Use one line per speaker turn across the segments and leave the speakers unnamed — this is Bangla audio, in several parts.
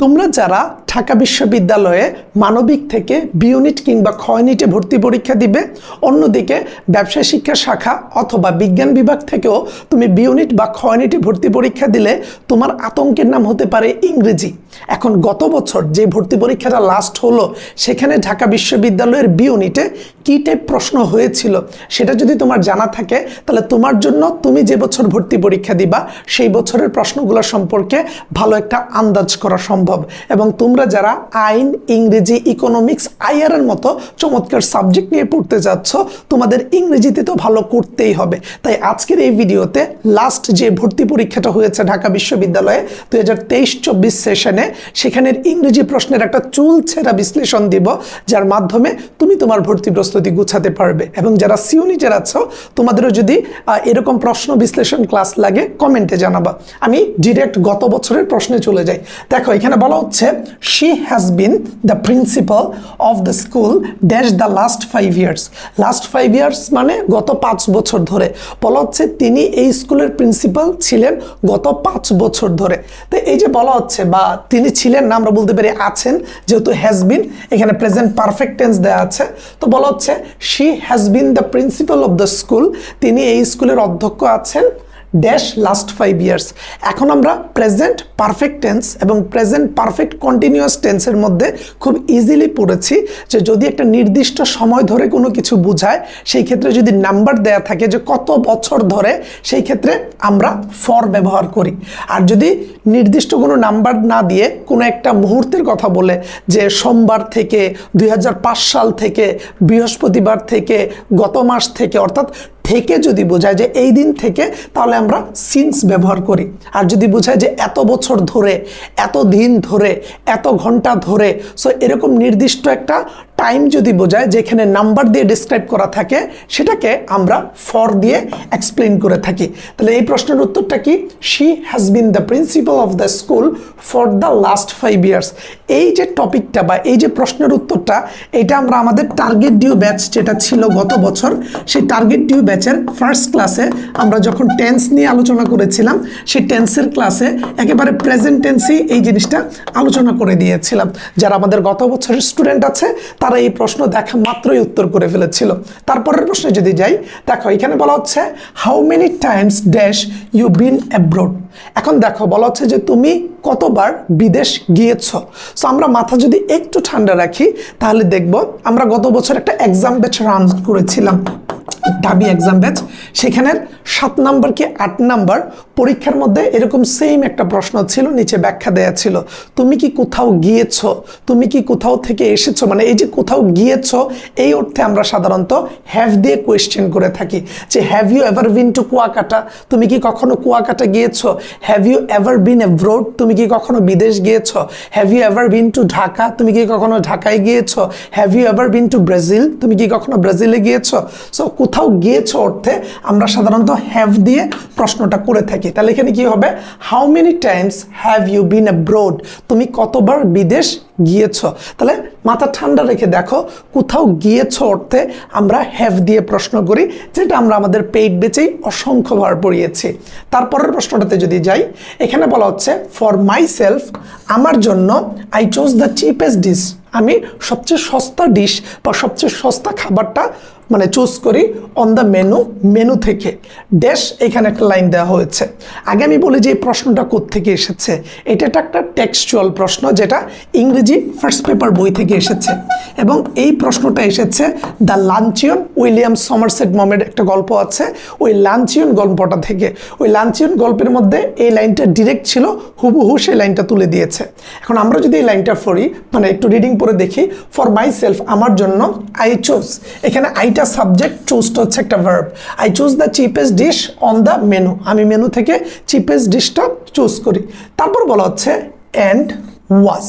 তোমরা যারা ঢাকা বিশ্ববিদ্যালয়ে মানবিক থেকে বি ইউনিট কিংবা খ ইউনিটে ভর্তি পরীক্ষা দিবে, অন্যদিকে ব্যবসায় শিক্ষা শাখা অথবা বিজ্ঞান বিভাগ থেকেও তুমি বি ইউনিট বা খ ইউনিটে ভর্তি পরীক্ষা দিলে তোমার আতঙ্কের নাম হতে পারে ইংরেজি। এখন গত বছর যে ভর্তি পরীক্ষাটা লাস্ট হলো, সেখানে ঢাকা বিশ্ববিদ্যালয়ের বি ইউনিটে কী টাইপ প্রশ্ন হয়েছিল সেটা যদি তোমার জানা থাকে, তাহলে তোমার জন্য তুমি যে বছর ভর্তি পরীক্ষা দিবা, সেই বছরের প্রশ্নগুলো সম্পর্কে ভালো একটা আন্দাজ করা সম্ভব। এবং তোমরা যারা আইন, ইংরেজি ইকোনমিক্স আইআর এর মতো চমৎকার সাবজেক্ট নিয়ে পড়তে যাচ্ছ, তোমাদের ইংরেজিতে তো ভালো করতেই হবে। তাই আজকের এই ভিডিওতে লাস্ট যে ভর্তি পরীক্ষাটা হয়েছে ঢাকা বিশ্ববিদ্যালয়ে দুই হাজার তেইশ চব্বিশ সেশনে সেখানের ইংরেজি প্রশ্নের একটা চুল ছেঁড়া বিশ্লেষণ দিব, যার মাধ্যমে তুমি তোমার ভর্তি প্রস্তুতি গুছাতে পারবে। এবং যারা সিউনিটের আছো, তোমাদেরও যদি এরকম প্রশ্ন বিশ্লেষণ ক্লাস লাগে কমেন্টে জানাবা। আমি ডিরেক্ট গত বছরের প্রশ্নে চলে যাই। দেখো, এখানে বলা হচ্ছে she has been the principal of the school dash the last five years last five years মানে গত পাঁচ বছর ধরে। বলা হচ্ছে তিনি এই স্কুলের প্রিন্সিপাল ছিলেন গত পাঁচ বছর ধরে। তো এই যে বলা হচ্ছে, বা তিনি ছিলেন না, আমরা বলতে পারি আছেন, যেহেতু হ্যাজ বিন এখানে প্রেজেন্ট পারফেক্ট টেন্স দেওয়া আছে। তো বলা হচ্ছে she has been the principal of the school তিনি এই স্কুলের অধ্যক্ষ আছেন। ড্যাশ লাস্ট ফাইভ ইয়ার্স এখন আমরা প্রেজেন্ট পারফেক্ট টেন্স এবং প্রেজেন্ট পারফেক্ট কন্টিনিউয়াস টেন্সের মধ্যে খুব ইজিলি পড়েছি যে যদি একটা নির্দিষ্ট সময় ধরে কোনো কিছু বোঝায়, সেই ক্ষেত্রে যদি নাম্বার দেয়া থাকে যে কত বছর ধরে, সেই ক্ষেত্রে আমরা ফর ব্যবহার করি। আর যদি নির্দিষ্ট কোনো নাম্বার না দিয়ে কোনো একটা মুহূর্তের কথা বলে যে সোমবার থেকে দুই হাজার পাঁচ সাল থেকে বৃহস্পতিবার থেকে গত মাস থেকে, অর্থাৎ থেকে যদি বোঝায় যে এই দিন থেকে তাহলে আমরা সিন্স ব্যবহার করি। আর যদি বোঝায় যে এত বছর ধরে, এত দিন ধরে, এত ঘণ্টা ধরে সো এরকম নির্দিষ্ট একটা টাইম যদি বোঝায়, যেখানে নাম্বার দিয়ে ডিসক্রাইব করা থাকে, সেটাকে আমরা ফর দিয়ে এক্সপ্লেন করে থাকি। তাহলে এই প্রশ্নের উত্তরটা কি? She has been the principal of the school for the last five years এই যে টপিকটা বা এই যে প্রশ্নের উত্তরটা, এটা আমরা আমাদের টার্গেট ডিউ ব্যাচ যেটা ছিল গত বছর, সেই টার্গেট ডিউ ব্যাচের ফার্স্ট ক্লাসে আমরা যখন টেন্স নিয়ে আলোচনা করেছিলাম, সেই টেন্সের ক্লাসে একেবারে প্রেজেন্ট টেন্সেই এই জিনিসটা আলোচনা করে দিয়েছিলাম। যারা আমাদের গত বছরের স্টুডেন্ট আছে, তারা এই প্রশ্ন দেখা মাত্রই উত্তর করে ফেলেছিল। তারপরের প্রশ্নে যদি যাই, দেখো, এখানে বলা হচ্ছে how many times dash you been abroad এখন দেখো, বলা হচ্ছে যে তুমি কতবার বিদেশ গিয়েছ? সো আমরা মাথা যদি একটু ঠান্ডা রাখি, তাহলে দেখব আমরা গত বছর একটা এক্সাম ব্যাচ রান করেছিলাম। ডাবি এক্সাম ব্যাচ সেখানের সাত নাম্বার কি আট নাম্বার পরীক্ষার মধ্যে এরকম সেম একটা প্রশ্ন ছিল, নিচে ব্যাখ্যা দেয়া ছিল। তুমি কি কোথাও গিয়েছ? তুমি কি কোথাও থেকে এসেছ? মানে এই যে কোথাও গিয়েছ, এই অর্থে আমরা সাধারণত হ্যাভ দিয়ে কোয়েশ্চেন করে থাকি। যে have you ever been to Kuakata? তুমি কি কখনো কুয়াকাটা গিয়েছো? Have you ever been abroad তুমি কি কখনো বিদেশ গিয়েছ? Have you ever been to Dhaka তুমি কি কখনো ঢাকায় গিয়েছ? Have you ever been to Brazil তুমি কি কখনো ব্রাজিলে গিয়েছ? সো কোথাও গিয়েছ অর্থে আমরা সাধারণত হ্যাভ দিয়ে প্রশ্নটা করে থাকি। তাহলে এখানে কি হবে? How many times have you been abroad তুমি কতবার বিদেশ গিয়েছো। তাহলে মাথা ঠান্ডা রেখে দেখো, কোথাও গিয়েছ অর্থে আমরা হ্যাভ দিয়ে প্রশ্ন করি, যেটা আমরা আমাদের পেইড বেচেই অসংখ্যবার পড়িয়েছি। তারপরের প্রশ্নটাতে যদি যাই, এখানে বলা হচ্ছে ফর মাই সেলফ আমার জন্য I chose the cheapest dish আমি সবচেয়ে সস্তা ডিশ বা সবচেয়ে সস্তা খাবারটা মানে চুজ করি অন দ্য মেনু মেনু থেকে। ড্যাশ এখানে একটা লাইন দেওয়া হয়েছে। আগে আমি বলি যে এই প্রশ্নটা থেকে এসেছে। এটা একটা একটা টেক্সচুয়াল প্রশ্ন যেটা ইংরেজি ফার্স্ট পেপার বই থেকে এসেছে। এবং এই প্রশ্নটা এসেছে দ্য লাঞ্চিয়ন উইলিয়াম সমারসেট মমের একটা গল্প আছে। ওই লাঞ্চিয়ন গল্পটা থেকে। ওই লাঞ্চিয়ন গল্পের মধ্যে এই লাইনটা ডিরেক্ট ছিল, হুবহু সেই লাইনটা তুলে দিয়েছে। এখন আমরা যদি এই লাইনটা পড়ি মানে একটু রিডিং পরে দেখি ফর মাই সেলফ আমার জন্য আই চুজ এখানে আইটা সাবজেক্ট চুজটা হচ্ছে একটা verb I choose the cheapest dish on the menu আমি মেনু থেকে চিপেস্ট ডিশটা চুজ করি। তারপর বলা হচ্ছে অ্যান্ড ওয়াজ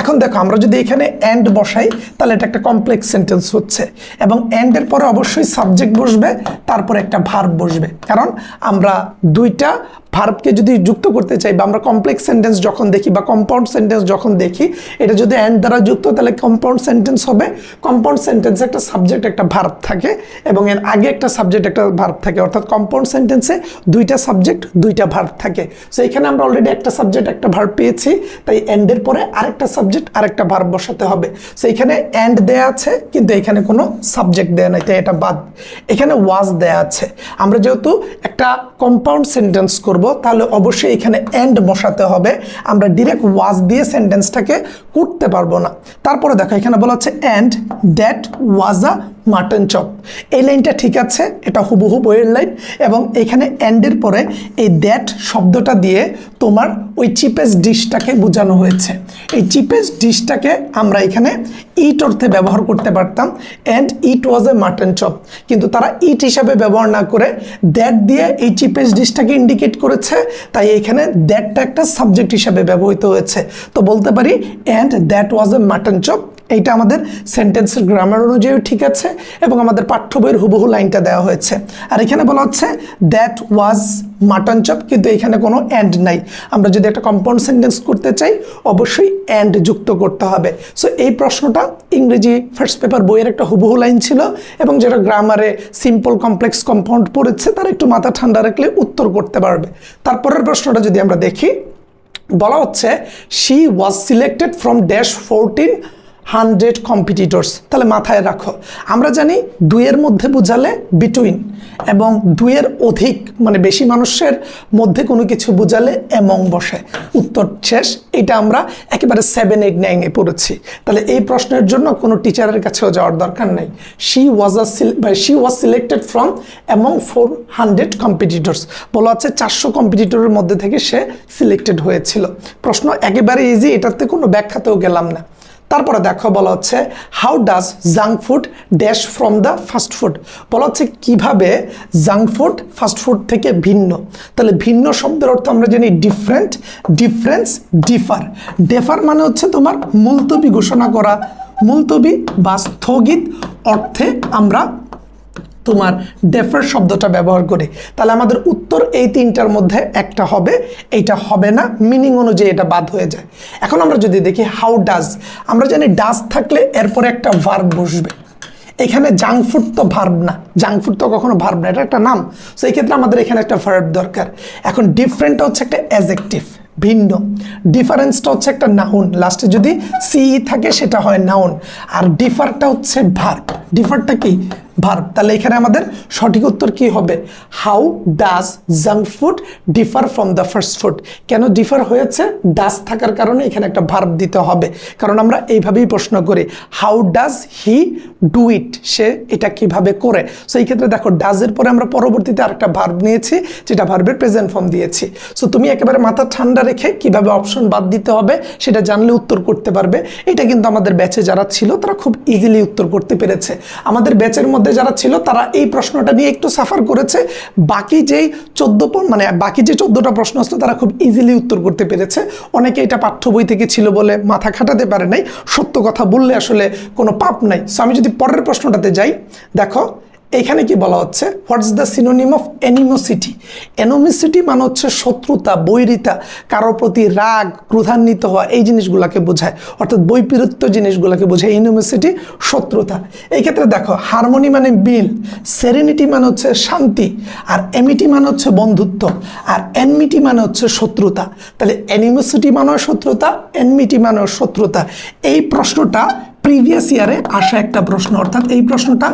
এখন দেখো, আমরা যদি এখানে অ্যান্ড বসাই, তাহলে এটা একটা কমপ্লেক্স সেন্টেন্স হচ্ছে। এবং অ্যান্ডের পরে অবশ্যই সাবজেক্ট বসবে, তারপরে একটা ভার্ব বসবে। কারণ আমরা দুইটা ভার্বকে যদি যুক্ত করতে চাই, বা আমরা কমপ্লেক্স সেন্টেন্স যখন দেখি, বা কম্পাউন্ড সেন্টেন্স যখন দেখি, এটা যদি অ্যান্ড দ্বারা যুক্ত, তাহলে কম্পাউন্ড সেন্টেন্স হবে। কম্পাউন্ড সেন্টেন্সে একটা সাবজেক্ট একটা ভার্ব থাকে, এবং এর আগে একটা সাবজেক্ট একটা ভার্ব থাকে। অর্থাৎ কম্পাউন্ড সেন্টেন্সে দুইটা সাবজেক্ট দুইটা ভার্ব থাকে। সো এখানে আমরা অলরেডি একটা সাবজেক্ট একটা ভার্ব পেয়েছি, তাই এন্ডের পরে আরেকটা সাবজেক্ট আরেকটা ভার্ব বসাতে হবে। সো এখানে অ্যান্ড দেয়া আছে, কিন্তু এখানে কোনো সাবজেক্ট দেয়া নাই, তাই এটা বাদ। এখানে ওয়াজ দেয়া আছে। আমরা যেহেতু একটা কম্পাউন্ড সেন্টেন্স করব, তাহলে অবশ্যই এখানে অ্যান্ড বসাতে হবে। আমরা ডিরেক্ট ওয়াজ দিয়ে সেন্টেন্সটাকে করতে পারব না। তারপরে দেখো, এখানে বলা হচ্ছে and that was a mutton chop. এই লাইনটা ঠিক আছে, এটা হুবহু বইয়ের লাইন এবং এখানে অ্যান্ডের পরে এই দ্যাট শব্দটা দিয়ে তোমার ওই চিপেস্ট ডিশটাকে বোঝানো হয়েছে। এই চিপেস্ট ডিশটাকে আমরা এখানে ইট অর্থে ব্যবহার করতে পারতাম and it was a mutton chop কিন্তু তারা ইট হিসাবে ব্যবহার না করে দ্যাট দিয়ে এই চিপেস্ট ডিশটাকে ইন্ডিকেট করেছে, তাই এখানে দ্যাটটা একটা সাবজেক্ট হিসাবে ব্যবহৃত হয়েছে। তো বলতে পারি and that was a mutton chop এইটা আমাদের সেন্টেন্সের গ্রামার অনুযায়ী ঠিক আছে এবং আমাদের পাঠ্য বইয়ের হুবহু লাইনটা দেওয়া হয়েছে। আর এখানে বলা হচ্ছে দ্যাট ওয়াজ মাটন চপ কিন্তু এখানে কোনো অ্যান্ড নাই। আমরা যদি একটা কম্পাউন্ড সেন্টেন্স করতে চাই, অবশ্যই অ্যান্ড যুক্ত করতে হবে। সো এই প্রশ্নটা ইংরেজি ফার্স্ট পেপার বইয়ের একটা হুবহু লাইন ছিল এবং যেটা গ্রামারে সিম্পল কমপ্লেক্স কম্পাউন্ড পড়েছে, তারা একটু মাথা ঠান্ডা রাখলে উত্তর করতে পারবে। তারপরের প্রশ্নটা যদি আমরা দেখি, বলা হচ্ছে she was selected from dash fourteen hundred competitors. তাহলে মাথায় রাখো। আমরা জানি দুইয়ের মধ্যে বোঝালে বিটুইন এবং দুইয়ের অধিক মানে বেশি মানুষের মধ্যে কোনো কিছু বোঝালে এমং বসে। উত্তর শেষ। এটা আমরা একেবারে সেভেন এইট নাইনে পড়েছি। তাহলে এই প্রশ্নের জন্য কোনো টিচারের কাছেও যাওয়ার দরকার নেই। She was a she was selected from among four hundred competitors বলা আছে চারশো কম্পিটিটরের মধ্যে থেকে সে সিলেক্টেড হয়েছিল। প্রশ্ন একেবারে ইজি এটাতে কোনো ব্যাখ্যাতেও গেলাম না। তারপরে দেখো বলা হচ্ছে how does junk food dash from the fast food বলা হচ্ছে কীভাবে জাঙ্ক ফুড ফাস্ট ফুড থেকে ভিন্ন? তাহলে ভিন্ন শব্দের অর্থ আমরা জানি ডিফারেন্ট ডিফারেন্স ডিফার ডেফার মানে হচ্ছে তোমার মুলতবি ঘোষণা করা। মুলতবি বা স্থগিত অর্থে আমরা তোমার ডেফার শব্দটা ব্যবহার করে, তাহলে আমাদের উত্তর এই তিনটার মধ্যে একটা হবে, এইটা হবে না মিনিং অনুযায়ী এটা বাদ হয়ে যায়। এখন আমরা যদি দেখি হাউ ডাজ আমরা জানি ডাজ থাকলে এরপরে একটা ভার্ব বসবে। এখানে জাঙ্ক ফুড তো ভার্ব না জাঙ্ক ফুড তো কখনো ভার্ব না, এটা একটা নাম। সো এই ক্ষেত্রে আমাদের এখানে একটা ভার্ব দরকার। এখন ডিফারেন্টটা হচ্ছে একটা অ্যাজেক্টিভ ভিন্ন। ডিফারেন্সটা হচ্ছে একটা নাউন লাস্টে যদি সিই থাকে সেটা হয় নাউন আর ডিফারটা হচ্ছে ভার্ব ডিফারটা কি? ভার্ব তাহলে এখানে আমাদের সঠিক উত্তর কি হবে? How does junk food differ from the first food কেন ডিফার হয়েছে? ডাজ থাকার কারণে এখানে একটা ভার্ব দিতে হবে। কারণ আমরা এইভাবেই প্রশ্ন করি। How does he do it সে এটা কীভাবে করে? সো এই ক্ষেত্রে দেখো ডাজের পরে আমরা পরবর্তীতে আরেকটা ভার্ব নিয়েছি, যেটা ভার্বের প্রেজেন্ট ফর্ম দিয়েছি। সো তুমি একেবারে মাথা ঠান্ডা রেখে কীভাবে অপশন বাদ দিতে হবে, সেটা জানলে উত্তর করতে পারবে। এটা কিন্তু আমাদের ব্যাচে যারা ছিল, তারা খুব ইজিলি উত্তর করতে পেরেছে। আমাদের ব্যাচের মধ্যে যারা ছিল, তারা এই প্রশ্নটা নিয়ে একটু সাফার করেছে। বাকি যেই চোদ্দ মানে বাকি যে চোদ্দটা প্রশ্ন আসলো, তারা খুব ইজিলি উত্তর করতে পেরেছে। অনেকে এটা পাঠ্য বই থেকে ছিল বলে মাথা খাটাতে পারে নাই। সত্য কথা বললে আসলে কোনো পাপ নাই। সো আমি যদি পরের প্রশ্নটাতে যাই, দেখো এখানে কি বলা হচ্ছে? What's the synonym of animosity animosity মানে হচ্ছে শত্রুতা, বৈরিতা, কারোর প্রতি রাগ, ক্রোধান্বিত হওয়া, এই জিনিসগুলোকে বোঝায়। অর্থাৎ বৈপরীত্য জিনিসগুলোকে বোঝায়। অ্যানোমিসিটি শত্রুতা। এই ক্ষেত্রে দেখো হারমোনি মানে বিল সেরেনিটি মানে হচ্ছে শান্তি, আর এমিটি মানে হচ্ছে বন্ধুত্ব, আর এনমিটি মানে হচ্ছে শত্রুতা। তাহলে অ্যানিমোসিটি মানে শত্রুতা এনমিটি মানে শত্রুতা। এই প্রশ্নটা প্রিভিয়াস ইয়ারে আসা একটা প্রশ্ন, অর্থাৎ এই প্রশ্নটা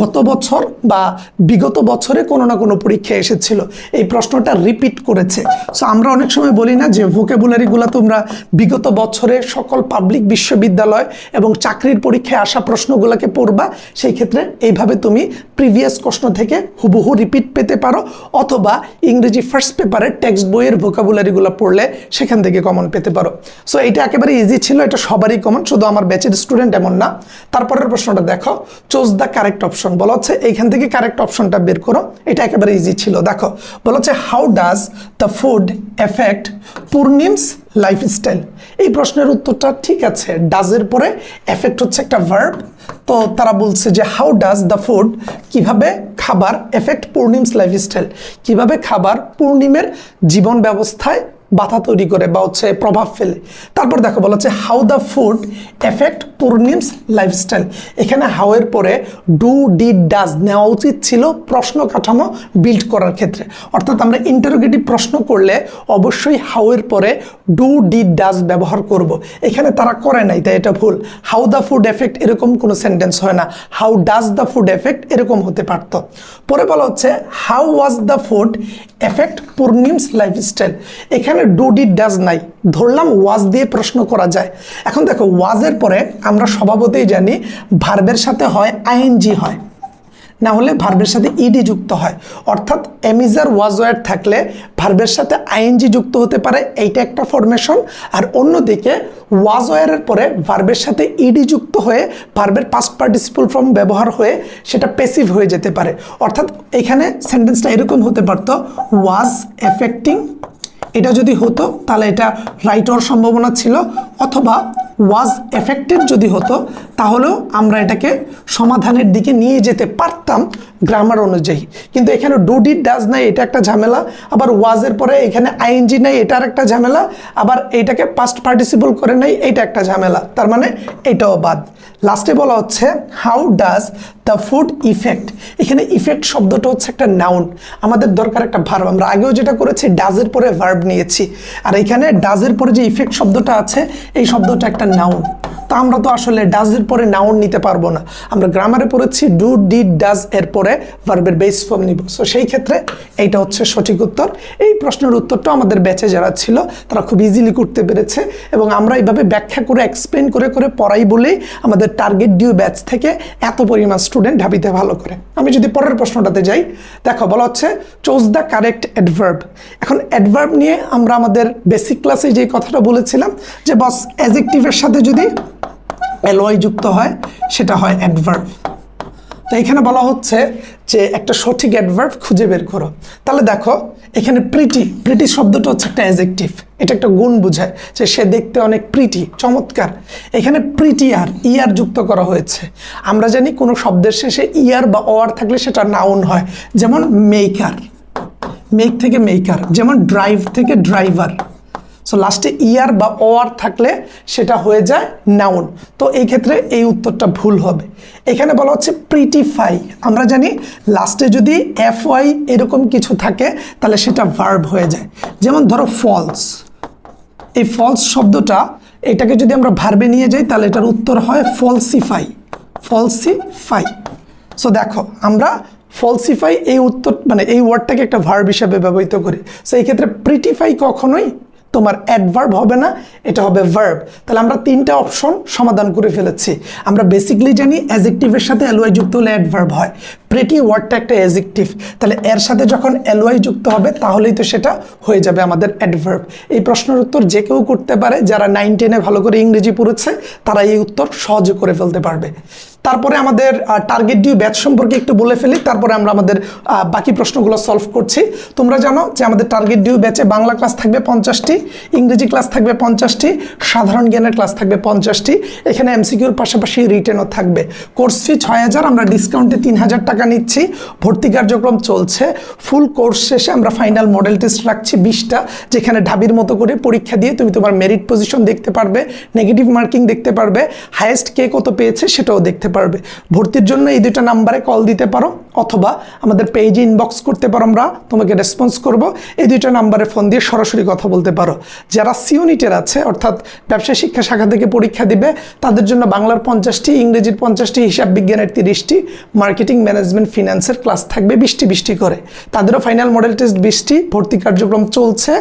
গত বছর বা বিগত বছরে কোনো না কোনো পরীক্ষায় এসেছিল। এই প্রশ্নটা রিপিট করেছে। সো আমরা অনেক সময় বলি না যে ভোকেবুলারিগুলো তোমরা বিগত বছরে সকল পাবলিক বিশ্ববিদ্যালয় এবং চাকরির পরীক্ষায় আসা প্রশ্নগুলোকে পড়বা, সেই ক্ষেত্রে এইভাবে তুমি প্রিভিয়াস প্রশ্ন থেকে হুবহু রিপিট পেতে পারো, অথবা ইংরেজি ফার্স্ট পেপারে টেক্সট বইয়ের ভোকাবুলারিগুলো পড়লে সেখান থেকে কমন পেতে পারো। সো এটা একেবারে ইজি ছিল, এটা সবারই কমন শুধু আমার ব্যাচের স্টুডেন্ট এমন না। তারপরের প্রশ্নটা দেখো চোজ দ্য কারেক্ট অপশন বলা হচ্ছে, এইখান থেকে কারেক্ট অপশনটা বের করো। এটা একেবারে ইজি ছিল। দেখো, বলা হচ্ছে how does the food effect Purnima's lifestyle এই প্রশ্নের উত্তরটা ঠিক আছে। ডাজের পরে এফেক্ট হচ্ছে একটা ভার্ব তো তারা বলছে যে হাউ ডাজ দ্য ফুড কীভাবে খাবার এফেক্ট পূর্ণিমস লাইফস্টাইল কীভাবে খাবার পূর্ণিমের জীবন ব্যবস্থায় বাধা তৈরি করে বা হচ্ছে প্রভাব ফেলে। তারপর দেখো বলা হচ্ছে how the food effect Purnima's lifestyle এখানে হাউয়ের পরে ডু ডি ডাজ নেওয়া উচিত ছিল প্রশ্ন কাঠামো বিল্ড করার ক্ষেত্রে। অর্থাৎ আমরা ইন্টারোগেটিভ প্রশ্ন করলে অবশ্যই হাউয়ের পরে ডু ডিড ডাজ ব্যবহার করব। এখানে তারা করে নাই, তাই এটা ভুল। হাউ দ্য ফুড এফেক্ট এরকম কোনো সেন্টেন্স হয় না। How does the food effect এরকম হতে পারতো। পরে বলা হচ্ছে how was the food effect Purnima's lifestyle এখানে ডু ডিড ডাজ নাই। ধরলাম ওয়াজ দিয়ে প্রশ্ন করা যায়। এখন দেখো, ওয়াজের পরে আমরা স্বভাবতই জানি ভার্বের সাথে হয়, আইএনজি হয়। না হলে ভার্বের সাথে ইডি যুক্ত হয়। অর্থাৎ এমিজার ওয়াজ ওয়ার থাকলে ভার্বের সাথে আইএনজি যুক্ত হতে পারে, এইটা একটা ফরমেশন আর অন্যদিকে, ওয়াজ ওয়ারের পরে ভার্বের সাথে ইডি যুক্ত হয়ে ভার্বের পাস্ট পার্টিসিপল ফর্ম ব্যবহার হয়ে সেটা পেসিভ হয়ে যেতে পারে। অর্থাৎ এখানে সেন্টেন্সটা এরকম হতে পারতো ওয়াজ এফেক্টিং এটা যদি হতো, তাহলে এটা রাইট হওয়ার সম্ভাবনা ছিল, অথবা ওয়াজ এফেক্টেড যদি হতো, তাহলেও আমরা এটাকে সমাধানের দিকে নিয়ে যেতে পারতাম গ্রামার অনুযায়ী। কিন্তু এখানে ডিড ডাজ নাই, এটা একটা ঝামেলা। আবার ওয়াজের পরে এখানে আইএনজি নাই এটার একটা ঝামেলা। আবার এইটাকে পাস্ট পার্টিসিপল করে নাই এটা একটা ঝামেলা। তার মানে এটাও বাদ। লাস্টে বলা হচ্ছে how does the food effect এখানে ইফেক্ট শব্দটা হচ্ছে একটা নাউন আমাদের দরকার একটা ভার্ব আমরা আগেও যেটা করেছি ডাজের পরে ভার্ব নিয়েছি। আর এখানে ডাজের পরে যে ইফেক্ট শব্দটা আছে, এই শব্দটা একটা নাউন তা আমরা তো আসলে ডাজের পরে নাউন নিতে পারব না। আমরা গ্রামারে পড়েছি ডু ডিড ডাজ এর পরে ভার্বের বেস ফর্ম নিব। সো সেই ক্ষেত্রে এইটা হচ্ছে সঠিক উত্তর। এই প্রশ্নের উত্তরটা আমাদের ব্যাচে যারা ছিল, তারা খুব ইজিলি করতে পেরেছে এবং আমরা এইভাবে ব্যাখ্যা করে এক্সপ্লেন করে করে পড়াই বলেই আমাদের টার্গেট ডিউ ব্যাচ থেকে এত পরিমাণ স্টুডেন্ট ঢাবিতে ভালো করে। আমি যদি পরের প্রশ্নটাতে যাই, দেখো বলা হচ্ছে চোজ দ্য কারেক্ট অ্যাডভার্ব এখন অ্যাডভার্ব নিয়ে আমরা আমাদের বেসিক ক্লাসে যে কথাটা বলেছিলাম, যে বস অ্যাজেক্টিভের সাথে যদি এলওয়াই যুক্ত হয়, সেটা হয় অ্যাডভার্ব তো এখানে বলা হচ্ছে যে একটা সঠিক অ্যাডভার্ব খুঁজে বের করো। তাহলে দেখো, এখানে প্রিটি প্রিটি শব্দটা হচ্ছে একটা অ্যাজেক্টিভ এটা একটা গুণ বোঝায় যে সে দেখতে অনেক প্রিটি চমৎকার। এখানে প্রিটি আর ইয়ার যুক্ত করা হয়েছে। আমরা জানি কোনো শব্দের শেষে ইয়ার বা ওয়ার থাকলে সেটা নাউন হয়। যেমন মেকার মেক থেকে মেকার যেমন ড্রাইভ থেকে ড্রাইভার সো লাস্টে ইয়ার বা ওয়ার থাকলে সেটা হয়ে যায় নাউন তো এই ক্ষেত্রে এই উত্তরটা ভুল হবে। এখানে বলা হচ্ছে প্রিটিফাই আমরা জানি লাস্টে যদি এফ ওয়াই এরকম কিছু থাকে, তাহলে সেটা ভার্ব হয়ে যায়। যেমন ধরো ফলস এই ফলস শব্দটা, এটাকে যদি আমরা ভার্বে নিয়ে যাই, তাহলে এটার উত্তর হয় ফলসিফাই ফলসিফাই সো দেখো, আমরা ফলসিফাই এই উত্তর মানে এই ওয়ার্ডটাকে একটা ভার্ব হিসাবে ব্যবহৃত করি। সো এই ক্ষেত্রে প্রিটিফাই কখনোই তোমার অ্যাডভার্ব হবে না, এটা হবে ভার্ব তাহলে আমরা তিনটা অপশন সমাধান করে ফেলেছি। আমরা বেসিকলি জানি অ্যাজেক্টিভের সাথে এলওয়াই যুক্ত হলে অ্যাডভার্ব হয়। প্রেটি ওয়ার্ডটা একটা অ্যাজেক্টিভ তাহলে এর সাথে যখন এলওয়াই যুক্ত হবে, তাহলেই তো সেটা হয়ে যাবে আমাদের অ্যাডভার্ব এই প্রশ্নের উত্তর যে কেউ করতে পারে, যারা নাইন টেনে ভালো করে ইংরেজি পড়েছে, তারা এই উত্তর সহজে করে ফেলতে পারবে। তারপরে আমাদের টার্গেট ডিউ ব্যাচ সম্পর্কে একটু বলে ফেলি, তারপরে আমরা আমাদের বাকি প্রশ্নগুলো সলভ করছি। তোমরা জানো যে আমাদের টার্গেট ডিউ ব্যাচে বাংলা ক্লাস থাকবে পঞ্চাশটি, ইংরেজি ক্লাস থাকবে পঞ্চাশটি, সাধারণ জ্ঞানের ক্লাস থাকবে পঞ্চাশটি, এখানে এমসিকিউর পাশাপাশি রিটেনও থাকবে। কোর্স ফি ছয় হাজার আমরা ডিসকাউন্টে তিন হাজার টাকা নিচ্ছি, ভর্তি কার্যক্রম চলছে। ফুল কোর্স শেষে আমরা ফাইনাল মডেল টেস্ট রাখছি বিশটা, যেখানে ঢাবির মতো করে পরীক্ষা দিয়ে তুমি তোমার মেরিট পজিশন দেখতে পারবে নেগেটিভ মার্কিং দেখতে পারবে হায়েস্ট কে কত পেয়েছে সেটাও দেখতে পারবে। ভর্তির জন্য এই দুটো নাম্বারে কল দিতে পারো অথবা আমাদের পেজে ইনবক্স করতে পারো আমরা। তোমাকে রেসপন্স করব। এই দুইটা নাম্বারে ফোন দিয়ে সরাসরি কথা বলতে পারো। যারা সিউনিটের আছে, অর্থাৎ ব্যবসায় শিক্ষা শাখা থেকে পরীক্ষা দিবে, তাদের জন্য বাংলার পঞ্চাশটি, ইংরেজির পঞ্চাশটি, হিসাব বিজ্ঞানের তিরিশটি মার্কেটিং ম্যানেজমেন্ট ফিনান্সের ক্লাস থাকবে বৃষ্টি বৃষ্টি করে। তাদেরও ফাইনাল মডেল টেস্ট বৃষ্টি ভর্তি কার্যক্রম চলছে।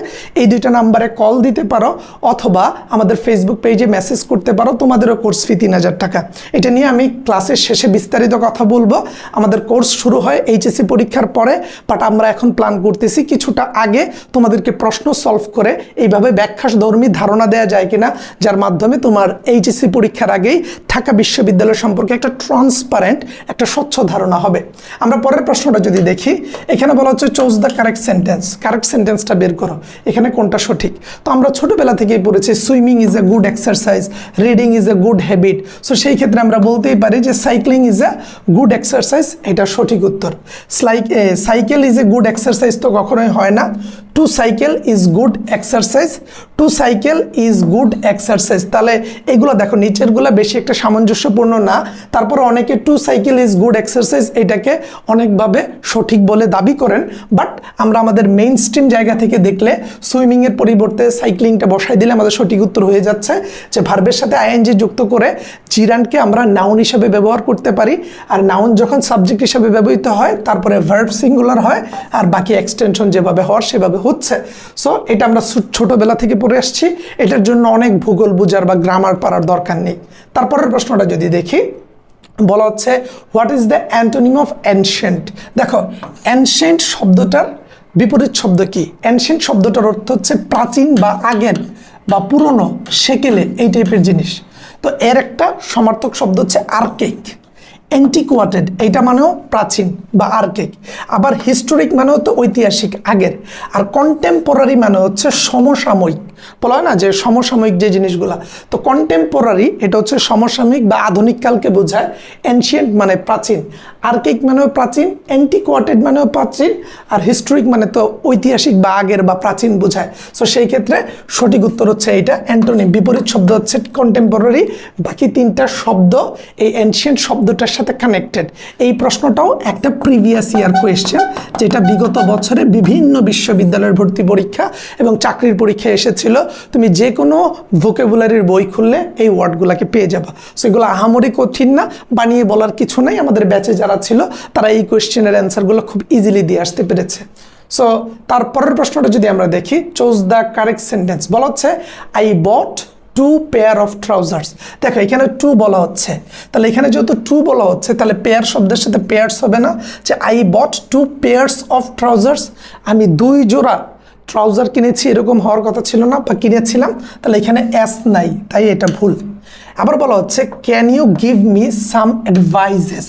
এই দুইটা নাম্বারে কল দিতে পারো অথবা আমাদের ফেসবুক পেজে মেসেজ করতে পারো। তোমাদেরও কোর্স ফি তিন হাজার টাকা। এটা নিয়ে আমি ক্লাসের শেষে বিস্তারিত কথা বলব। আমাদের কোর্স শুরু হয় এইচএসসি পরীক্ষার পরে বাট আমরা এখন প্ল্যান করতেছি কিছুটা আগে তোমাদেরকে প্রশ্ন সলভ করে এইভাবে ব্যাখ্যাসধর্মী ধারণা দেওয়া যায় কিনা, যার মাধ্যমে তোমার এইচএসসি পরীক্ষার আগেই ঢাকা বিশ্ববিদ্যালয় সম্পর্কে একটা ট্রান্সপারেন্ট একটা স্বচ্ছ ধারণা হবে। আমরা পরের প্রশ্নটা যদি দেখি, এখানে বলা হচ্ছে choose the correct sentence correct সেন্টেন্সটা বের করো, এখানে কোনটা সঠিক? তো আমরা ছোটবেলা থেকেই পড়েছি swimming is a good exercise reading is a good habit so সেই ক্ষেত্রে আমরা বলতেই পারি যে cycling is a good exercise এটা সঠিক উত্তর। Cycle is a good exercise তো কখনোই হয় না। To cycle is good exercise to cycle is good exercise তাহলে এগুলো দেখো, নিচেরগুলো বেশি একটা সামঞ্জস্যপূর্ণ না। তারপর অনেকে to cycle is good exercise এটাকে অনেকভাবে সঠিক বলে দাবি করেন। বাট আমরা আমাদের মেইন স্ট্রিম জায়গা থেকে দেখলে সুইমিংয়ের পরিবর্তে সাইক্লিংটা বসাই দিলে আমাদের সঠিক উত্তর হয়ে যাচ্ছে যে ভার্বের সাথে আইএনজি যুক্ত করে জিরানকে আমরা নাউন হিসাবে ব্যবহার করতে পারি। আর নাউন যখন সাবজেক্ট হিসাবে ব্যবহৃত হয়, তারপরে ভার্ব সিঙ্গুলার হয়, আর বাকি এক্সটেনশন যেভাবে হওয়ার সেভাবে হচ্ছে। সো এটা আমরা ছোটবেলা থেকে পড়ে আসছি। এটার জন্য অনেক ভূগোল বুঝার বা গ্রামার পারার দরকার নেই। তারপরের প্রশ্নটা যদি দেখি, বলা হচ্ছে what is the antonym of ancient দেখো অ্যানশেন্ট শব্দটার বিপরীত শব্দ কি? অ্যানশেন্ট শব্দটার অর্থ হচ্ছে প্রাচীন বা আগের বা পুরনো, সেকেলে, এই টাইপের জিনিস। তো এর একটা সমার্থক শব্দ হচ্ছে আর্কেক অ্যান্টিকোয়াটেড এইটা মানেও প্রাচীন বা আর্কেক আবার হিস্টোরিক মানেও তো ঐতিহাসিক, আগের। আর কন্টেম্পোরারি মানে হচ্ছে সমসাময়িক। বলা হয় না যে সমসাময়িক যে জিনিসগুলা, তো কন্টেম্পোরারি এটা হচ্ছে সমসাময়িক বা আধুনিক কালকে বোঝায় এনশিয়েন্ট মানে প্রাচীন আর্কিক মানেও প্রাচীন অ্যান্টিকোয়াটেড মানেও প্রাচীন, আর হিস্টোরিক মানে তো ঐতিহাসিক বা আগের বা প্রাচীন বোঝায়। সো সেই ক্ষেত্রে সঠিক উত্তর হচ্ছে এইটা, অ্যান্টোনিম, বিপরীত শব্দ হচ্ছে কন্টেম্পোরারি বাকি তিনটা শব্দ এই এনশিয়েন্ট শব্দটার সাথে কানেক্টেড এই প্রশ্নটাও একটা প্রিভিয়াস ইয়ার কোয়েশ্চেন যেটা বিগত বছরে বিভিন্ন বিশ্ববিদ্যালয়ের ভর্তি পরীক্ষা এবং চাকরির পরীক্ষায় এসেছিল। তুমি যে কোনো ভোকেবুলারির বই খুললে এই ওয়ার্ডগুলোকে পেয়ে যাবা। সেগুলো আহামরি কঠিন না, বানিয়ে বলার কিছু নাই। আমাদের ব্যাচে যারা ছিল, তারা এই কোয়েশ্চেনের অ্যান্সারগুলো খুব ইজিলি দিয়ে আসতে পেরেছে। সো তারপরের প্রশ্নটা যদি আমরা দেখি চোজ দ্য কারেক্ট সেন্টেন্স বলা হচ্ছে I bought two pair of trousers দেখো, এখানে টু বলা হচ্ছে। তাহলে এখানে যেহেতু টু বলা হচ্ছে, তাহলে পেয়ার শব্দের সাথে পেয়ার্স হবে না। যে I bought two pairs of trousers আমি দুই জোড়া ট্রাউজার কিনেছি, এরকম হওয়ার কথা ছিল না, বা কিনেছিলাম, তাহলে এখানে অ্যাস নাই, তাই এটা ভুল। আবার বলা হচ্ছে can you give me some advices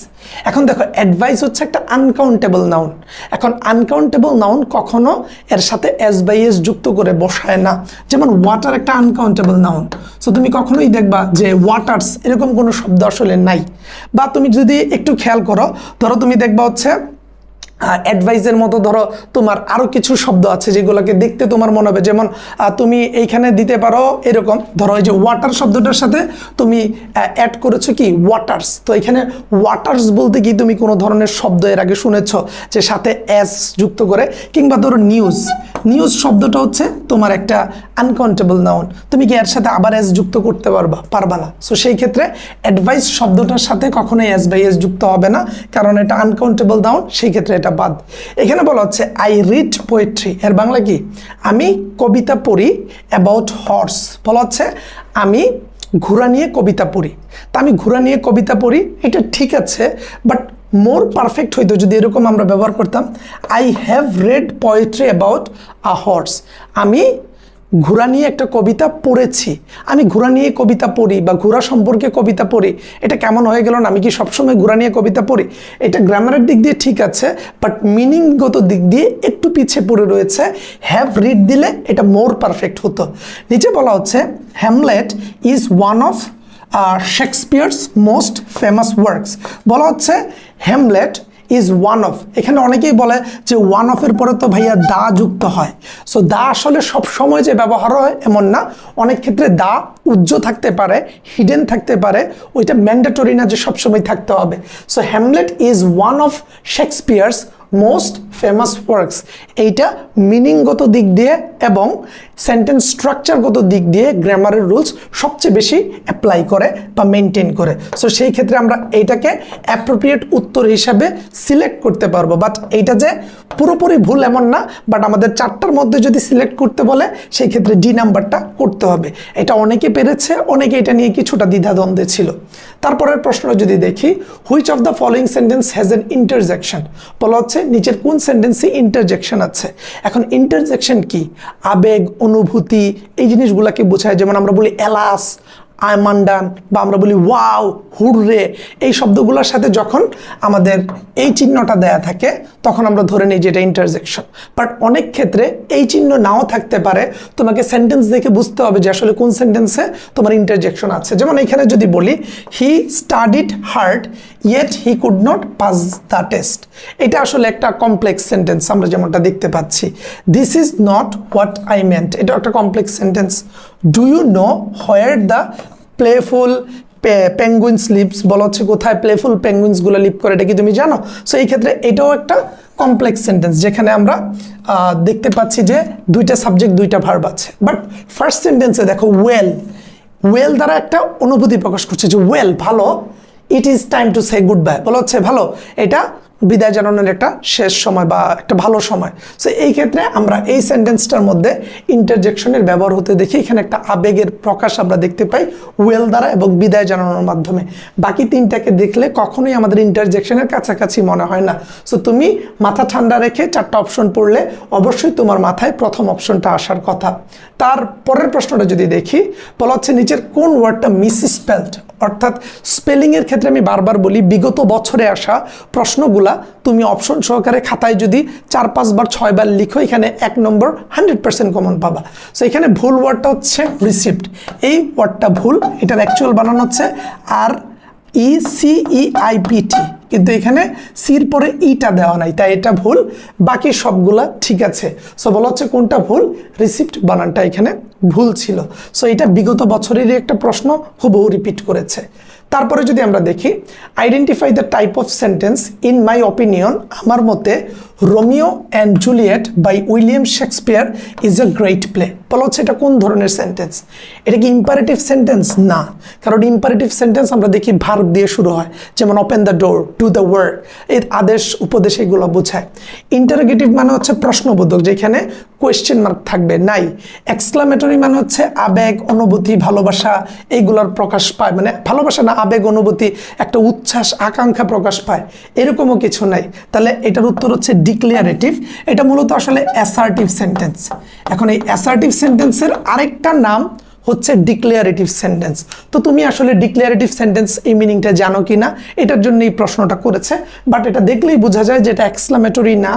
এখন দেখো অ্যাডভাইস হচ্ছে একটা আনকাউন্টেবল নাউন এখন আনকাউন্টেবল নাউন কখনো এর সাথে এস বাই এস যুক্ত করে বসায় না। যেমন ওয়াটার একটা আনকাউন্টেবল নাউন সো তুমি কখনোই দেখবা যে ওয়াটার্স এরকম কোনো শব্দ আসলে নাই। বা তুমি যদি একটু খেয়াল করো, ধরো তুমি দেখবা হচ্ছে অ্যাডভাইসের মতো ধরো তোমার আরও কিছু শব্দ আছে যেগুলোকে দেখতে তোমার মনে হবে। যেমন তুমি এইখানে দিতে পারো এরকম। ধরো এই যে ওয়াটার শব্দটার সাথে তুমি অ্যাড করেছ কি? ওয়াটার্স তো এখানে ওয়াটার্স বলতে কি তুমি কোনো ধরনের শব্দ এর আগে শুনেছো যে সাথে অ্যাস যুক্ত করে? কিংবা ধরো নিউজ নিউজ শব্দটা হচ্ছে তোমার একটা আনকাউন্টেবল নাউন তুমি কি এর সাথে আবার এস যুক্ত করতে পারবা? পারবা না। সো সেই ক্ষেত্রে অ্যাডভাইস শব্দটার সাথে কখনোই এস বাই এস যুক্ত হবে না। কারণ এটা আনকাউন্টেবল নাউন সেই ক্ষেত্রে এটা বাদ। এখানে বলা হচ্ছে আই রিড পোয়েট্রি এর বাংলা কি? আমি কবিতা পড়ি অ্যাবাউট হর্স বলা হচ্ছে, আমি ঘোড়া নিয়ে কবিতা পড়ি। তা আমি ঘোড়া নিয়ে কবিতা পড়ি, এটা ঠিক আছে বাট মোর পারফেক্ট হইতো যদি এরকম আমরা ব্যবহার করতাম। I have read poetry about a horse আমি ঘোড়া নিয়ে একটা কবিতা পড়েছি। আমি ঘোড়া নিয়ে কবিতা পড়ি বা ঘোড়া সম্পর্কে কবিতা পড়ি। এটা কেমন হয়ে গেল না? আমি কি সবসময় ঘোড়া নিয়ে কবিতা পড়ি? এটা গ্রামারের দিক দিয়ে ঠিক আছে বাট মিনিংগত দিক দিয়ে একটু পিছিয়ে পড়ে রয়েছে। হ্যাভ রিড দিলে এটা মোর পারফেক্ট হতো। নিচে বলা হচ্ছে Hamlet is one of Shakespeare's most famous works বলা হচ্ছে হ্যামলেট ইজ ওয়ান অফ এখানে অনেকেই বলে যে ওয়ান অফের পরে তো ভাইয়া দা যুক্ত হয়। সো দা আসলে সব সময় যে ব্যবহার হয় এমন না। অনেক ক্ষেত্রে দা উজ্জ্ব থাকতে পারে হিডেন থাকতে পারে, ওইটা ম্যান্ডেটরি না যে সবসময় থাকতে হবে। So Hamlet is one of Shakespeare's most famous works এইটা মিনিংগত দিক দিয়ে এবং সেন্টেন্স স্ট্রাকচারগত দিক দিয়ে গ্রামারের রুলস সবচেয়ে বেশি অ্যাপ্লাই করে বা মেনটেন করে। সো সেই ক্ষেত্রে আমরা এইটাকে অ্যাপ্রোপ্রিয়েট উত্তর হিসাবে সিলেক্ট করতে পারব। বাট এইটা যে পুরোপুরি ভুল এমন না বাট আমাদের চারটার মধ্যে যদি সিলেক্ট করতে বলে, সেই ক্ষেত্রে ডি নাম্বারটা করতে হবে। এটা অনেকে পেরেছে, অনেকে এটা নিয়ে কিছুটা দ্বিধাদ্বন্দ্বে ছিল। তারপরের প্রশ্ন যদি দেখি which of the following sentence has an interjection বলা হচ্ছে, নিচের কোন সেন্টেন্সে ইন্টারজেকশন আছে? এখন ইন্টারজেকশন কি? আবেগ অনুভূতি এই জিনিসগুলোকে বোঝায়। যেমন আমরা বলি এলাস আয়মান্ডান বা আমরা বলি, ওয়াও, হুররে। এই শব্দগুলোর সাথে যখন আমাদের এই চিহ্নটা দেয়া থাকে, তখন আমরা ধরে নিই যে এটা ইন্টারজেকশন বাট অনেক ক্ষেত্রে এই চিহ্ন নাও থাকতে পারে। তোমাকে সেন্টেন্স দেখে বুঝতে হবে যে আসলে কোন সেন্টেন্সে তোমার ইন্টারজেকশন আছে। যেমন এখানে যদি বলি he studied hard yet he could not pass the test এটা আসলে একটা কমপ্লেক্স সেন্টেন্স আমরা যেমনটা দেখতে পাচ্ছি। This is not what I meant এটা একটা complex sentence do you know where the playful penguin sleeps বলা হচ্ছে কোথায় প্লেফুল পেঙ্গুইন্সগুলো লিপ করে, এটা কি তুমি জানো? সো এই ক্ষেত্রে এটাও একটা কমপ্লেক্স সেন্টেন্স যেখানে আমরা দেখতে পাচ্ছি যে দুইটা সাবজেক্ট দুইটা ভার্ব আছে। বাট ফার্স্ট সেন্টেন্সে দেখো ওয়েল ওয়েল দ্বারা একটা অনুভূতি প্রকাশ করছে যে ওয়েল ভালো it is time to say goodbye বলা হচ্ছে ভালো, এটা বিদায় জানানোর একটা শেষ সময় বা একটা ভালো সময়। সো এই ক্ষেত্রে আমরা এই সেন্টেন্সটার মধ্যে ইন্টারজেকশনের ব্যবহার হতে দেখি। এখানে একটা আবেগের প্রকাশ আমরা দেখতে পাই ওয়েল দ্বারা এবং বিদায় জানানোর মাধ্যমে। বাকি তিনটাকে দেখলে কখনোই আমাদের ইন্টারজেকশনের কাছাকাছি মনে হয় না। সো তুমি মাথা ঠান্ডা রেখে চারটা অপশন পড়লে অবশ্যই তোমার মাথায় প্রথম অপশনটা আসার কথা। তার পরের প্রশ্নটা যদি দেখি, বলা হচ্ছে নিচের কোন ওয়ার্ডটা মিস স্পেলড অর্থাৎ স্পেলিংয়ের ক্ষেত্রে আমি বারবার বলি, বিগত বছরে আসা প্রশ্নগুলা তুমি অপশন সহকারে খাতায় যদি চার, পাঁচবার, ছয়বার লিখো, এখানে এক নম্বর হান্ড্রেড পার্সেন্ট কমন পাবা। সো এখানে ভুল ওয়ার্ডটা হচ্ছে রিসিপ্ট এই ওয়ার্ডটা ভুল, এটার অ্যাকচুয়াল বানানো হচ্ছে R E C E I P T কিন্তু এখানে সির পরে ইটা দেওয়া নাই, তাই এটা ভুল। বাকি সবগুলা ঠিক আছে। সো বলা হচ্ছে কোনটা ভুল? রিসিপ্ট বানানটা এখানে ভুল ছিল। সো এটা বিগত বছরেরই একটা প্রশ্ন, হুবহু রিপিট করেছে। তারপরে যদি আমরা দেখি identify the type of sentence in my opinion আমার মতে Romeo and Juliet by William Shakespeare is a great play বলা হচ্ছে এটা কোন ধরনের সেন্টেন্স এটা কি ইম্পারেটিভ সেন্টেন্স না। কারণ ইম্পারেটিভ সেন্টেন্স আমরা দেখি ভার্ব দিয়ে শুরু হয়। যেমন open the door to the word এর আদেশ, উপদেশ এগুলো বোঝায়। ইন্টারোগেটিভ মানে হচ্ছে প্রশ্নবোধক, যেখানে কোয়েশ্চেন মার্ক থাকবে, নাই। এক্সক্লামেটরি মানে হচ্ছে আবেগ, অনুভূতি, ভালোবাসা এইগুলোর প্রকাশ পায়। মানে ভালোবাসা না, আবেগ, অনুভূতি, একটা উচ্ছ্বাস, আকাঙ্ক্ষা প্রকাশ পায়। এরকমও কিছু নাই। তাহলে এটার উত্তর হচ্ছে ডিক্লিয়ারেটিভ এটা মূলত আসলে অ্যাসার্টিভ সেন্টেন্স এখন এই অ্যাসার্টিভ সেন্টেন্সের আরেকটা নাম হচ্ছে ডিক্লিয়ারেটিভ সেন্টেন্স তো তুমি আসলে ডিক্লিয়ারেটিভ সেন্টেন্স এই মিনিংটা জানো কি না এটার জন্য এই প্রশ্নটা করেছে বাট এটা দেখলেই বোঝা যায় যে এটা এক্সক্লামেটরি না,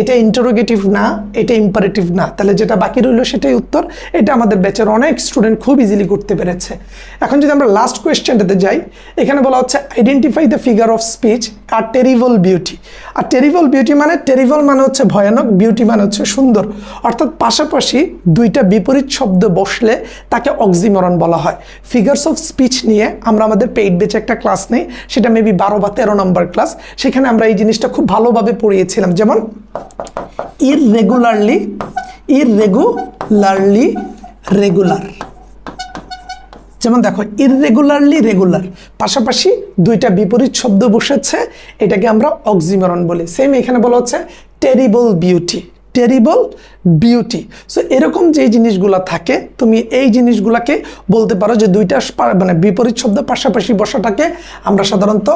এটা ইন্টারোগেটিভ না, এটা ইম্পারেটিভ না। তাহলে যেটা বাকি রইল সেটাই উত্তর। এটা আমাদের ব্যাচের অনেক স্টুডেন্ট খুব ইজিলি করতে পেরেছে। এখন যদি আমরা লাস্ট কোয়েশ্চেনটাতে যাই, এখানে বলা হচ্ছে identify the figure of speech R terrible beauty. আর টেরিবল বিউটি মানে টেরিবল মানে হচ্ছে ভয়ানক, বিউটি মানে হচ্ছে সুন্দর। অর্থাৎ পাশাপাশি দুইটা বিপরীত শব্দ বসলে তাকে অক্সিমরন বলা হয়। ফিগার্স অফ স্পিচ নিয়ে আমরা আমাদের পেইড বেচে একটা ক্লাস নেই, সেটা মেবি বারো বা তেরো নম্বর ক্লাস সেখানে আমরা এই জিনিসটা খুব ভালোভাবে পড়িয়েছিলাম। যেমন ইররেগুলারলি ইররেগুলারলি রেগুলার যেমন দেখো ইররেগুলারলি রেগুলার পাশাপাশি দুইটা বিপরীত শব্দ বসেছে, এটাকে আমরা অক্সিমরন বলি। সেম এখানে বলা হচ্ছে terrible beauty terrible beauty so এরকম যে জিনিসগুলো থাকে, তুমি এই জিনিসগুলোকে বলতে পারো যে দুইটা মানে বিপরীত শব্দ পাশাপাশি বসাটাকে আমরা সাধারণত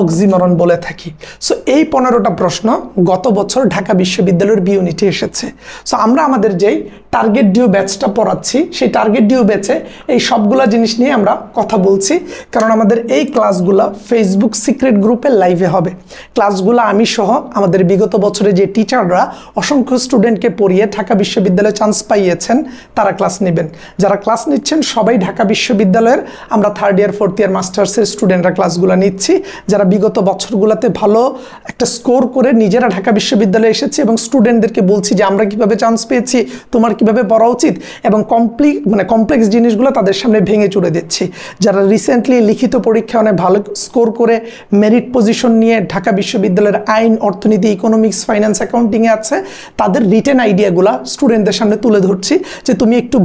অক্সিমরন বলে থাকি। সো এই পনেরোটা প্রশ্ন গত বছর ঢাকা বিশ্ববিদ্যালয়ের বি ইউনিটে এসেছে। সো আমরা আমাদের যেই টার্গেট ডিউ ব্যাচটা পড়াচ্ছি, সেই টার্গেট ডিউ ব্যাচে এই সবগুলা জিনিস নিয়ে আমরা কথা বলছি। কারণ আমাদের এই ক্লাসগুলো ফেসবুক সিক্রেট গ্রুপে লাইভে হবে। ক্লাসগুলো আমি সহ আমাদের বিগত বছরে যে টিচাররা অসংখ্য স্টুডেন্টকে পড়িয়ে ঢাকা বিশ্ববিদ্যালয়ে চান্স পাইয়েছেন, তারা ক্লাস নেবেন। যারা ক্লাস নিচ্ছেন, সবাই ঢাকা বিশ্ববিদ্যালয়ের, আমরা থার্ড ইয়ার ফোর্থ ইয়ার মাস্টার্সের স্টুডেন্টরা ক্লাসগুলো নিচ্ছি। যারা বিগত বছরগুলোতে ভালো একটা স্কোর করে নিজেরা ঢাকা বিশ্ববিদ্যালয়ে এসেছে এবং স্টুডেন্টদেরকে বলছি যে, আমরা কীভাবে চান্স পেয়েছি? তোমার কীভাবে পড়া উচিত? এবং কমপ্লি মানে কমপ্লেক্স জিনিসগুলো তাদের সামনে ভেঙে চুরে দিচ্ছি। যারা রিসেন্টলি লিখিত পরীক্ষায় অনেক ভালো স্কোর করে মেরিট পজিশন নিয়ে ঢাকা বিশ্ববিদ্যালয়ের আইন, অর্থনীতি ইকোনমিক্স ফাইন্যান্স অ্যাকাউন্টিংয়ে আছে, তাদের রিটেন আইডিয়াগুলো স্টুডেন্টদের সামনে তুলে ধরছি যে তুমি একটু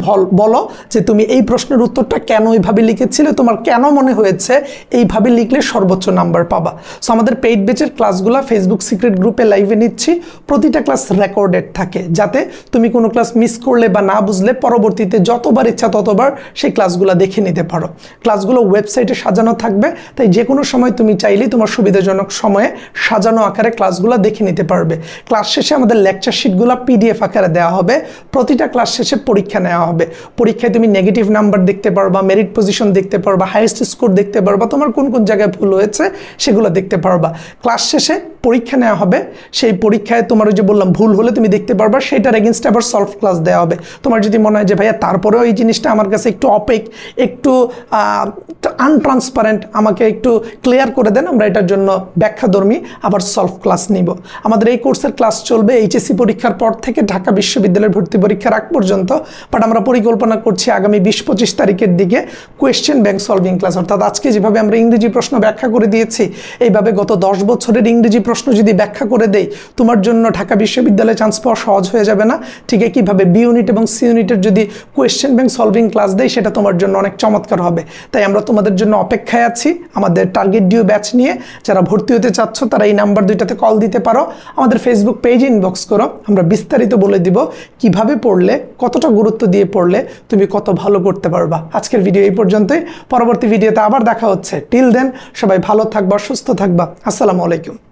বলো যে তুমি এই প্রশ্নের উত্তরটা কেন এইভাবে লিখেছিলে? তোমার কেন মনে হয়েছে এইভাবে লিখলে সর্বোচ্চ নাম্বার পাবা? সো আমাদের পেইড বেচের ক্লাসগুলো ফেসবুক সিক্রেট গ্রুপে লাইভে নিচ্ছি। প্রতিটা ক্লাস রেকর্ডেড থাকে যাতে তুমি কোনো ক্লাস মিস করলে বা না বুঝলে পরবর্তীতে যতবার ইচ্ছা ততবার সেই ক্লাসগুলো দেখে নিতে পারো। ক্লাসগুলো ওয়েবসাইটে সাজানো থাকবে, তাই যে কোনো সময় তুমি চাইলেই তোমার সুবিধাজনক সময়ে সাজানো আকারে ক্লাসগুলো দেখে নিতে পারবে। ক্লাস শেষে আমাদের লেকচার শিটগুলো পিডিএফ আকারে আকারে দেওয়া হবে। প্রতিটা ক্লাস শেষে পরীক্ষা নেওয়া হবে। পরীক্ষায় তুমি নেগেটিভ নাম্বার দেখতে পারবা মেরিট পজিশন দেখতে পারবা হাইয়েস্ট স্কোর দেখতে পারবা, তোমার কোন কোন জায়গায় ভুল হয়েছে সেগুলো দেখতে পারবা। ক্লাস শেষে পরীক্ষা নেওয়া হবে। সেই পরীক্ষায় তোমার ওই যে বললাম, ভুল হলে তুমি দেখতে পারবা, সেটার এগেনস্টে আবার সলভ ক্লাস দেওয়া হবে। তোমার যদি মনে হয় যে, ভাইয়া, তারপরেও এই জিনিসটা আমার কাছে একটু অপেক একটু আনট্রান্সপারেন্ট আমাকে একটু ক্লিয়ার করে দেন, আমরা এটার জন্য ব্যাখ্যাধর্মী আবার সলভ ক্লাস নিব। আমাদের এই কোর্সের ক্লাস চলবে এইচএসসি পরীক্ষার পর থেকে ঢাকা বিশ্ববিদ্যালয়ের ভর্তি পরীক্ষার আগ পর্যন্ত বাট আমরা পরিকল্পনা করছি আগামী বিশ পঁচিশ তারিখের দিকে কোয়েশ্চেন ব্যাংক সলভিং ক্লাস অর্থাৎ আজকে যেভাবে আমরা ইংরেজি প্রশ্ন ব্যাখ্যা করে দিয়েছি, এইভাবে গত দশ বছরের ইংরেজি প্রশ্ন যদি ব্যাখ্যা করে দেই, তোমার জন্য ঢাকা বিশ্ববিদ্যালয়ে চান্স পাওয়া সহজ হয়ে যাবে না। ঠিক একইভাবে বি ইউনিট এবং সি ইউনিটের যদি কোয়েশ্চেন ব্যাংক সলভিং ক্লাস দেয় সেটা তোমার জন্য অনেক চমৎকার হবে। তাই আমরা তোমাদের জন্য অপেক্ষায় আছি, আমাদের টার্গেট ডিউ ব্যাচ নিয়ে। যারা ভর্তি হতে চাচ্ছ, তারা এই নাম্বার দুইটাতে কল দিতে পারো। আমাদের ফেসবুক পেজে ইনবক্স করো। আমরা বিস্তারিত বলে দিব, কীভাবে পড়লে, কতটা গুরুত্ব দিয়ে পড়লে তুমি কত ভালো করতে পারবা। আজকের ভিডিও এই পর্যন্তই। পরবর্তী ভিডিওতে আবার দেখা হচ্ছে। টিল দেন সবাই ভালো থাকবা, সুস্থ থাকবা। আসসালামু আলাইকুম।